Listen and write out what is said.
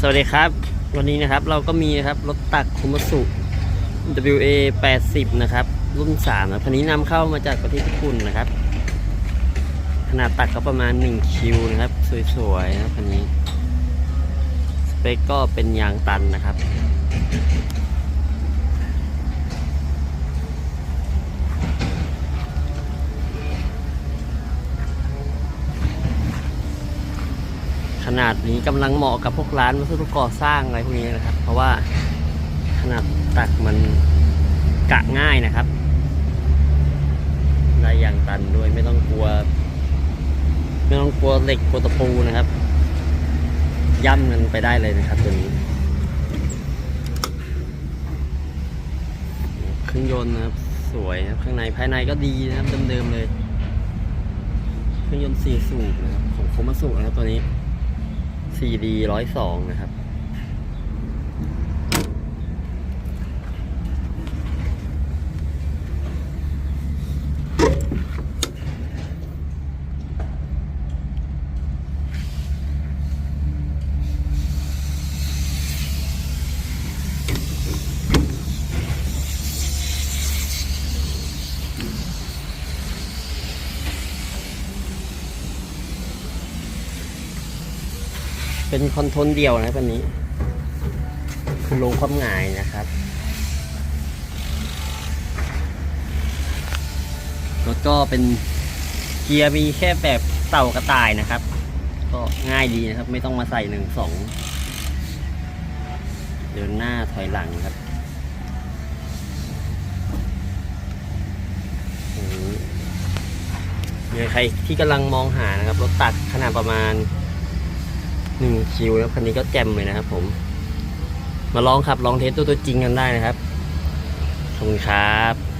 สวัสดีครับ วันนี้นะครับเราก็มีนะครับรถตักคุมสุ WA 80 นะครับ รุ่น3นะคันนี้นำเข้ามาจากประเทศญี่ปุ่นนะครับ ขนาดตักก็ประมาณ 1 คิวนะครับ สวยๆนะครับคันนี้ สเปคก็เป็นยางตันนะครับ ขนาดนี้กำลังเหมาะกับพวกร้านวัสดุก่อสร้างอะไรพวกนี้นะครับ เพราะว่าขนาดตักมันกะง่ายนะครับได้อย่างตันด้วยไม่ต้องกลัว ไม่ต้องกลัวเหล็กกลัวตะปูนะครับ ย่ำกันไปได้เลยนะครับตัวนี้เครื่องยนต์นะครับสวยครับข้างในภายในก็ดีนะครับเดิมๆเลย เครื่องยนต์สี่สูบนะครับของโคมาสุนะครับตัวนี้ ซีดีร้อยสองนะครับ เป็นคอนโทรลเดียวนะครับอันนี้ลงความหงายนะครับแล้วก็เป็นเกียร์มีแค่แบบเต่ากระต่ายนะครับ ก็ง่ายดีนะครับ ไม่ต้องมาใส่หนึ่งสองเดินหน้าถอยหลังครับอืมเดี๋ยวใครที่กำลังมองหานะครับรถตักขนาดประมาณ หนึ่งคิวนะครับคันนี้ก็แจ่มเลยนะครับผม มาลองขับลองเทสตัวตัวจริงกันได้นะครับ ขอบคุณครับ